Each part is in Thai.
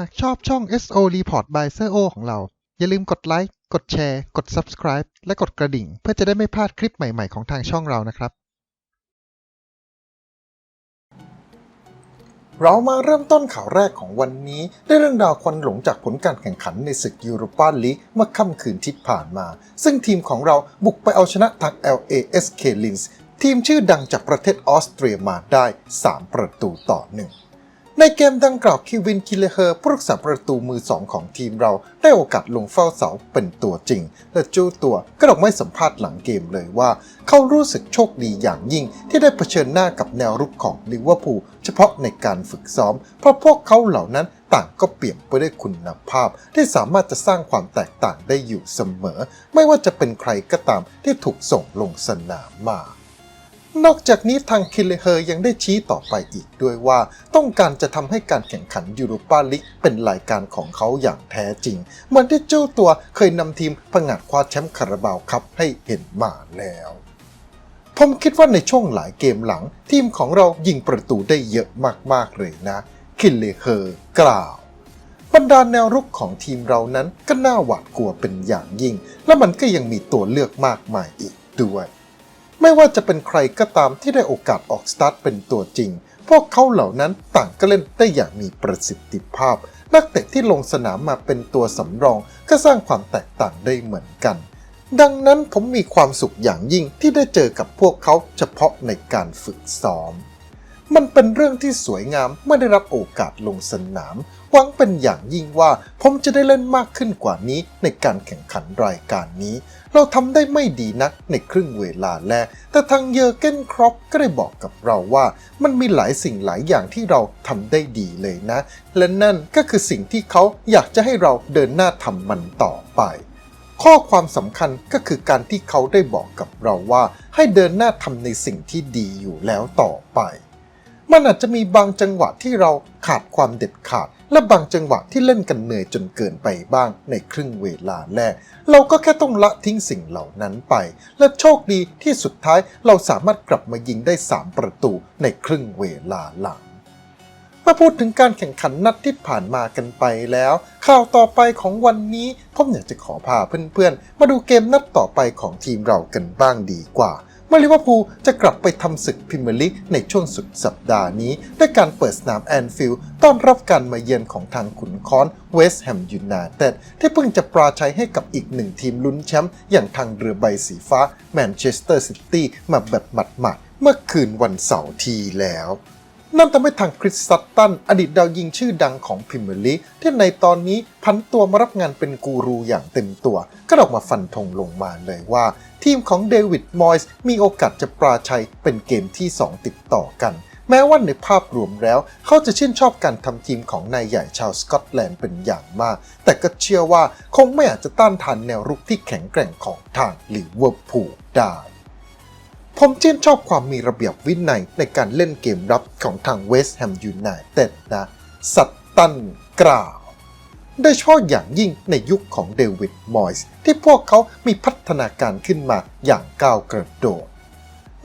หากชอบช่อง SO Report by s โ o ของเรา อย่าลืมกดไลค์ กดแชร์ กด Subscribe และกดกระดิ่ง เพื่อจะได้ไม่พลาดคลิปใหม่ ๆ ของทางช่องเรานะครับ เรามาเริ่มต้นข่าวแรกของวันนี้ด้วยเรื่องราวควันหลงจากผลการแข่งขันในศึกยูโรปาลีกเมื่อค่ำคืนที่ผ่านมา ซึ่งทีมของเราบุกไปเอาชนะทาง LASK Linz ทีมชื่อดังจากประเทศออสเตรียมาได้ 3 ประตูต่อหนึ่ง ในเกมดังกล่าวคิวินคิเลเฮอร์ผู้รักษาประตูมือสองของทีมเราได้โอกาสลงเฝ้าเสาเป็นตัวจริง และเจ้ตัวก็ออกไม่สัมภาษณ์หลังเกมเลยว่า เขารู้สึกโชคดีอย่างยิ่งที่ได้เผชิญหน้ากับแนวรุกของลิเวอร์พูลเฉพาะในการฝึกซ้อม เพราะพวกเขาเหล่านั้นต่างก็เปลี่ยมไปด้วยคุณภาพ ที่สามารถจะสร้างความแตกต่างได้อยู่เสมอ ไม่ว่าจะเป็นใครก็ตามที่ถูกส่งลงสนามมา นอกจากนี้ทางคิเลเฮอร์ยังได้ชี้ต่อไปอีกด้วยว่า ต้องการจะทำให้การแข่งขันยูโรปาลิกเป็นรายการของเขาอย่างแท้จริงเหมือนที่เจ้าตัวเคยนำทีมผงาดคว้าแชมป์คาราบาวคัพให้เห็นมาแล้วผมคิดว่าในช่วงหลายเกมหลัง ทีมของเรายิงประตูได้เยอะมากๆเลยนะ คิเลเฮอร์กล่าว บรรดาแนวรุกของทีมเรานั้นก็น่าหวาดกลัวเป็นอย่างยิ่ง และมันก็ยังมีตัวเลือกมากมายอีกด้วย ไม่ว่าจะเป็นใครก็ตามที่ได้โอกาสออกสตาร์ทเป็นตัวจริง พวกเขาเหล่านั้นต่างก็เล่นได้อย่างมีประสิทธิภาพ นักเตะที่ลงสนามมาเป็นตัวสำรอง ก็สร้างความแตกต่างได้เหมือนกัน ดังนั้นผมมีความสุขอย่างยิ่งที่ได้เจอกับพวกเขาเฉพาะในการฝึกซ้อม มันเป็นเรื่องที่สวยงามเมื่อได้รับโอกาสลงสนาม วังเป็นอย่างยิ่งว่าผมจะได้เล่นมากขึ้นกว่านี้ในการแข่งขันรายการนี้ เราทำได้ไม่ดีนักในครึ่งเวลาแรกแต่ทางเยอร์เกนครอปก็ได้บอกกับเราว่า มันมีหลายสิ่งหลายอย่างที่เราทำได้ดีเลยนะ และนั่นก็คือสิ่งที่เขาอยากจะให้เราเดินหน้าทำมันต่อไปข้อความสำคัญก็คือการที่เขาได้บอกกับเราว่า ให้เดินหน้าทำในสิ่งที่ดีอยู่แล้วต่อไป มันอาจจะมีบางจังหวะที่เราขาดความเด็ดขาด และบางจังหวะที่เล่นกันเหนื่อยจนเกินไปบ้างในครึ่งเวลาแรก เราก็แค่ต้องละทิ้งสิ่งเหล่านั้นไป และโชคดีที่สุดท้ายเราสามารถกลับมายิงได้ 3 ประตูในครึ่งเวลาหลังมาพูดถึงการแข่งขันนัดที่ผ่านมากันไปแล้ว ข่าวต่อไปของวันนี้ผมอยากจะขอพาเพื่อนๆ มาดูเกมนัดต่อไปของทีมเรากันบ้างดีกว่า ว่าลิเวอร์พูลจะกลับไปทำศึกพรีเมียร์ลีกในช่วงสุดสัปดาห์นี้ ด้วยการเปิดสนามแอนฟิลด์ต้อนรับการมาเยือนของทางขุนค้อนเวสต์แฮมยูไนเต็ดที่เพิ่งจะปราชัยให้กับอีกหนึ่งทีมลุ้นแชมป์อย่างทางเรือใบสีฟ้าแมนเชสเตอร์ซิตี้มาแบบหมัดๆเมื่อคืนวันเสาร์ที่แล้ว นั่นทำให้ทางคริสซัตตัน อดีตดาวยิงชื่อดังของพรีเมียร์ลีที่ในตอนนี้พันตัวมารับงานเป็นกูรูอย่างเต็มตัว ก็ออกมาฟันธงลงมาเลยว่า ทีมของเดวิดมอยส์มีโอกาสจะปราชัยเป็นเกมที่ 2 ติดต่อกัน แม้ว่าในภาพรวมแล้ว เขาจะชื่นชอบการทำทีมของนายใหญ่ชาวสกอตแลนด์เป็นอย่างมาก แต่ก็เชื่อว่าคงไม่อาจจะต้านทานแนวรุกที่แข็งแกร่งของทางลิเวอร์พูลได้ ผมชื่นชอบความมีระเบียบวินัยในการเล่นเกมรับของทางเวสต์แฮมยูไนเต็ดนะ สัตตันกล่าวโดยเฉพาะอย่างยิ่งในยุคของเดวิด มอยส์ที่พวกเขามีพัฒนาการขึ้นมาอย่างก้าวกระโดด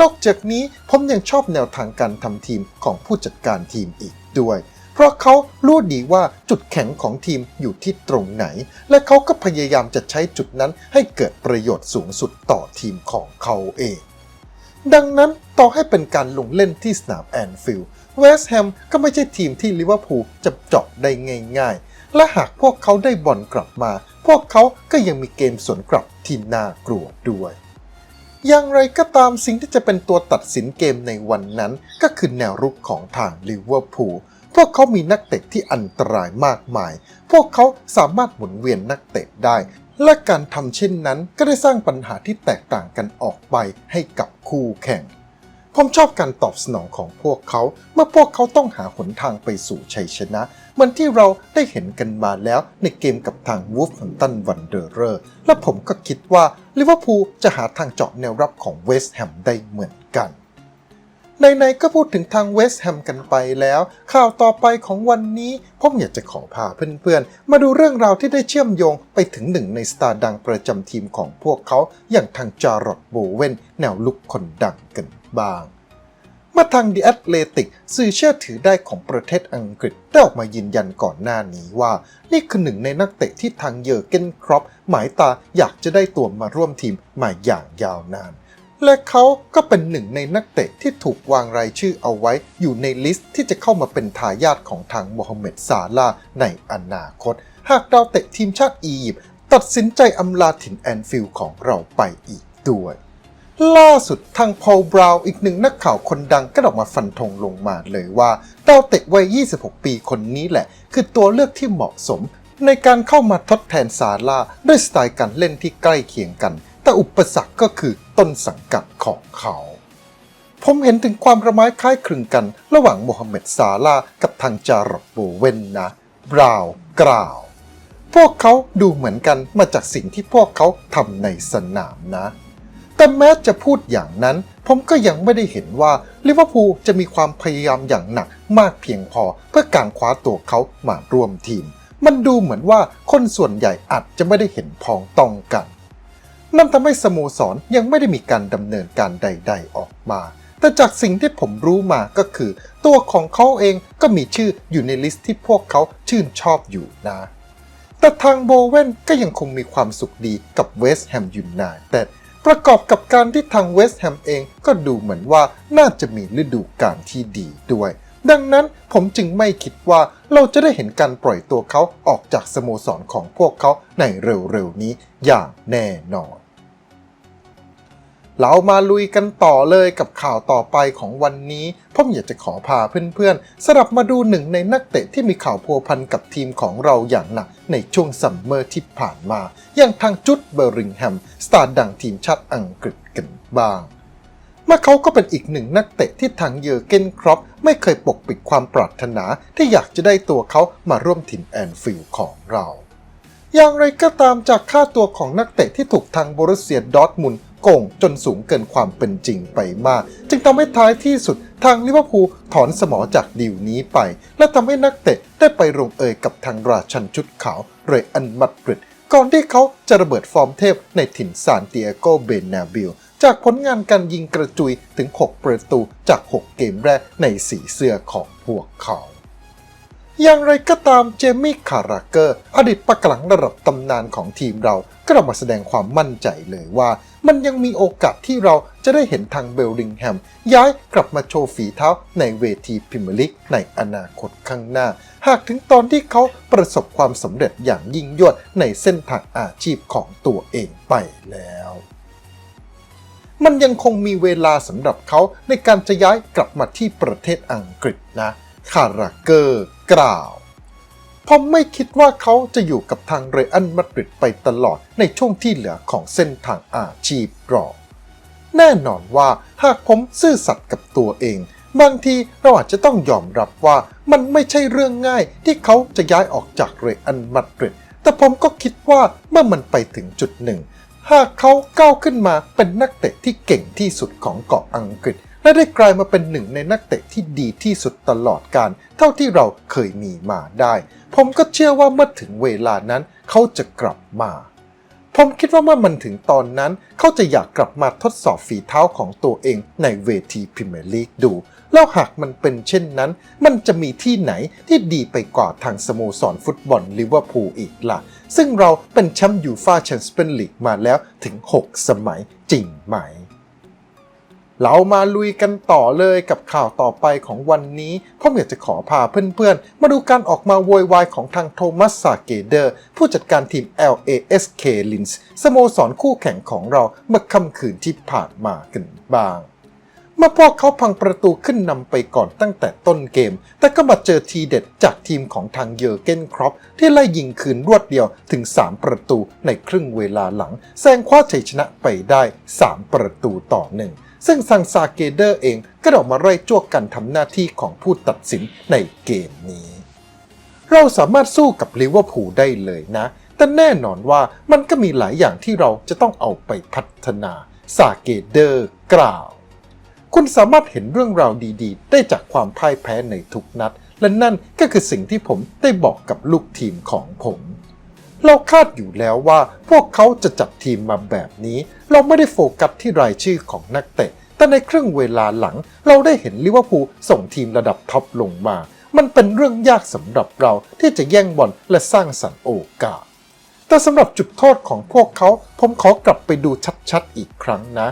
นอกจากนี้ผมยังชอบแนวทางการทำทีมของผู้จัดการทีมอีกด้วย เพราะเขารู้ดีว่าจุดแข็งของทีมอยู่ที่ตรงไหน และเขาก็พยายามจะใช้จุดนั้นให้เกิดประโยชน์สูงสุดต่อทีมของเขาเอง ดังนั้นต่อให้เป็นการลงเล่นที่สนามแอนฟิลด์เวสต์แฮมก็ไม่ใช่ทีมที่ลิเวอร์พูลจะเจาะได้ง่าย ๆ และหากพวกเขาได้บอลกลับมา พวกเขาก็ยังมีเกมสวนกลับที่น่ากลัวด้วย อย่างไรก็ตามสิ่งที่จะเป็นตัวตัดสินเกมในวันนั้น ก็คือแนวรุกของทางลิเวอร์พูลพวกเขามีนักเตะที่อันตรายมากมาย พวกเขาสามารถหมุนเวียนนักเตะได้ และการทำเช่นนั้นก็ได้สร้างปัญหาที่แตกต่างกันออกไปให้กับคู่แข่ง ผมชอบการตอบสนองของพวกเขา เมื่อพวกเขาต้องหาหนทางไปสู่ชัยชนะ เหมือนที่เราได้เห็นกันมาแล้วในเกมกับทางวูฟแฮมตันวันเดอร์เรอร์และผมก็คิดว่าลิเวอร์พูลจะหาทางเจาะแนวรับของเวสต์แฮมได้เหมือนกัน ในๆก็พูดถึงทางเวสต์แฮมกันไปแล้ว ข่าวต่อไปของวันนี้ผมอยากจะขอพาเพื่อนๆ มาดูเรื่องราวที่ได้เชื่อมโยงไปถึงหนึ่งในสตาร์ดังประจำทีมของพวกเขา อย่างทางจารอดโบเวนแนวลุกคนดังกันบ้างมื่อทาง The Athletic สื่อเชื่อถือได้ของประเทศอังกฤษได้ออกมายืนยันก่อนหน้านี้ว่า นี่คือหนึ่งในนักเตะที่ทางเยอร์เกนครอปหมายตาอยากจะได้ตัวมาร่วมทีมมาอย่างยาวนาน และเขาก็เป็นหนึ่งในนักเตะที่ถูกวางรายชื่อเอาไว้ อยู่ในลิสต์ที่จะเข้ามาเป็นทายาทของทางโมฮัมเหม็ดซาลาในอนาคต หากดาวเตะทีมชาติอียิปต์ตัดสินใจอำลาถิ่นแอนฟิลด์ของเราไปอีกด้วย ล่าสุดทางพอลบราวน์อีกหนึ่งนักข่าวคนดังก็ออกมาฟันธงลงมาเลยว่าดาวเตะวัย 26 ปีคนนี้แหละ คือตัวเลือกที่เหมาะสม ในการเข้ามาทดแทนซาร่าด้วยสไตล์การเล่นที่ใกล้เคียงกัน แต่อุปสรรคก็คือ ต้นสังกัดของเขา ผมเห็นถึงความระไม้คล้ายคลึงกันระหว่างโมฮัมเหม็ดซาลากับทางจารอดโบเวนนะ บราว์กล่าว พวกเขาดูเหมือนกันมาจากสิ่งที่พวกเขาทำในสนามนะ แต่แม้จะพูดอย่างนั้น ผมก็ยังไม่ได้เห็นว่าลิเวอร์พูลจะมีความพยายามอย่างหนักมากเพียงพอเพื่อการคว้าตัวเขามาร่วมทีม มันดูเหมือนว่าคนส่วนใหญ่อาจจะไม่ได้เห็นพ้องต้องกัน นั่นทำให้สโมสรยังไม่ได้มีการดำเนินการใด ๆออกมา แต่จากสิ่งที่ผมรู้มาก็คือ ตัวของเขาเองก็มีชื่ออยู่ในลิสต์ที่พวกเขาชื่นชอบอยู่นะ แต่ทางโบเวนก็ยังคงมีความสุขดีกับเวสต์แฮมยูไนเต็ดประกอบกับการที่ทางเวสต์แฮมเองก็ดูเหมือนว่าน่าจะมีฤดูกาลที่ดีด้วย ดังนั้นผมจึงไม่คิดว่าเราจะได้เห็นการปล่อยตัวเขาออกจากสโมสรของพวกเขาในเร็วๆนี้อย่างแน่นอน เรามาลุยกันต่อเลยกับข่าวต่อไปของวันนี้ผมอยากจะขอพาเพื่อนๆสลับมาดูหนึ่งในนักเตะที่มีข่าวพัวพันกับทีมของเราอย่างหนักในช่วงซัมเมอร์ที่ผ่านมา อย่างทางจุดเบอร์ริงแฮม สตาร์ดังทีมชาติอังกฤษกันบ้างเมื่อเขาก็เป็นอีกหนึ่งนักเตะที่ทางเยอร์เกนครอปไม่เคยปกปิดความปรารถนาที่อยากจะได้ตัวเขามาร่วมทีมแอนฟิลด์ของเราอย่างไรก็ตามจากค่าตัวของนักเตะที่ถูกทางบรุสเซียดอร์ทมุน โกงจนสูงเกินความเป็นจริงไปมาก จึงทำให้ท้ายที่สุดทางลิเวอร์พูลถอนสมอจากดีลนี้ไป และทำให้นักเตะได้ไปลงเอยกับทางราชันชุดขาวเรอันมัดริดก่อนที่เขาจะระเบิดฟอร์มเทพในถิ่นซานติเอโกเบนาบิลจากผลงานการยิงกระจุยถึง 6 ประตูจาก 6 เกมแรกในสีเสื้อของพวกเขาอย่างไรก็ตามเจมี่คาราเกอร์ อดีตปักหลังระดับตำนานของทีมเรา ก็ออกมาแสดงความมั่นใจเลยว่า มันยังมีโอกาสที่เราจะได้เห็นทางเบลลิงแฮม ย้ายกลับมาโชว์ฝีเท้าในเวทีพรีเมียร์ลีกในอนาคตข้างหน้า หากถึงตอนที่เขาประสบความสำเร็จอย่างยิ่งยวดในเส้นทางอาชีพของตัวเองไปแล้วมันยังคงมีเวลาสำหรับเขาในการจะย้ายกลับมาที่ประเทศอังกฤษนะ คาราเกอร์กล่าว ผมไม่คิดว่าเขาจะอยู่กับทางเรอันมาดริดไปตลอดในช่วงที่เหลือของเส้นทางอาชีพหรอกแน่นอนว่าหากผมซื่อสัตย์กับตัวเอง บางทีเราอาจจะต้องยอมรับว่ามันไม่ใช่เรื่องง่ายที่เขาจะย้ายออกจากเรอันมาดริดแต่ผมก็คิดว่าเมื่อมันไปถึงจุดหนึ่ง หากเขาก้าวขึ้นมาเป็นนักเตะที่เก่งที่สุดของเกาะอังกฤษ และได้กลายมาเป็นหนึ่งในนักเตะที่ดีที่สุดตลอดการ เท่าที่เราเคยมีมาได้ ผมก็เชื่อว่าเมื่อถึงเวลานั้นเขาจะกลับมา ผมคิดว่าเมื่อมันถึงตอนนั้น เขาจะอยากกลับมาทดสอบฝีเท้าของตัวเองในเวทีพรีเมียร์ลีกดู แล้วหากมันเป็นเช่นนั้น มันจะมีที่ไหนที่ดีไปกว่าทางสโมสรฟุตบอลลิเวอร์พูลอีกล่ะ ซึ่งเราเป็นแชมป์ยูฟ่าแชมเปี้ยนลีกมาแล้วถึง 6 สมัยจริงไหม เรามาลุยกันต่อเลยกับข่าวต่อไปของวันนี้ผมอยากจะขอพาเพื่อนๆ มาดูการออกมาโวยวายของทางโทมัสซาเกเดอร์ ผู้จัดการทีม LASK Linz สโมสรคู่แข่งของเราเมื่อค่ำคืนที่ผ่านมากันบ้าง เมื่อพวกเขาพังประตูขึ้นนำไปก่อนตั้งแต่ต้นเกม แต่ก็มาเจอทีเด็ดจากทีมของทางเยอร์เกนครอปที่ไล่ยิงคืนรวดเดียวถึง 3 ประตูในครึ่งเวลาหลังแซงคว้าชัยชนะไปได้ 3 ประตูต่อหนึ่ง ซึ่งซังซาเกเดอร์เองก็ออกมาไล่จ้วกกันทำหน้าที่ของผู้ตัดสินในเกมนี้ เราสามารถสู้กับลิเวอร์พูลได้เลยนะ แต่แน่นอนว่ามันก็มีหลายอย่างที่เราจะต้องเอาไปพัฒนาซาเกเดอร์กล่าว คุณสามารถเห็นเรื่องราวดีๆ ได้จากความพ่ายแพ้ในทุกนัด และนั่นก็คือสิ่งที่ผมได้บอกกับลูกทีมของผม เราคาดอยู่แล้วว่าพวกเขาจะจัดทีมมาแบบนี้ เราไม่ได้โฟกัสที่รายชื่อของนักเตะ แต่ในครึ่งเวลาหลัง เราได้เห็นลิเวอร์พูลส่งทีมระดับท็อปลงมา มันเป็นเรื่องยากสำหรับเราที่จะแย่งบอลและสร้างสรรค์โอกาส แต่สำหรับจุดโทษของพวกเขา ผมขอกลับไปดูชัดๆอีกครั้งนะ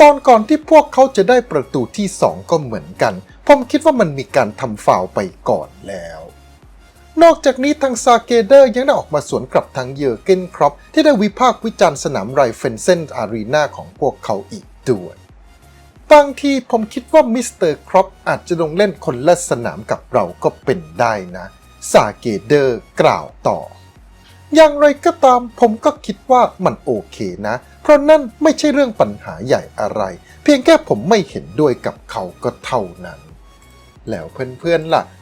ตอนก่อนที่พวกเขาจะได้ประตูที่ 2 ก็เหมือนกัน ผมคิดว่ามันมีการทำฟาวไปก่อนแล้ว นอกจากนี้ทางซาเกเดอร์ยังได้ออกมาสวนกลับทางเยอร์เกนครอปที่ได้วิพากษ์วิจารณ์สนามไรเฟนเซนอารีนาของพวกเขาอีกด้วยบางทีผมคิดว่ามิสเตอร์ครอปอาจจะลงเล่นคนละสนามกับเราก็เป็นได้นะ ซาเกเดอร์กล่าวต่อ อย่างไรก็ตามผมก็คิดว่ามันโอเคนะ เพราะนั่นไม่ใช่เรื่องปัญหาใหญ่อะไร เพียงแค่ผมไม่เห็นด้วยกับเขาก็เท่านั้น แล้วเพื่อนๆล่ะ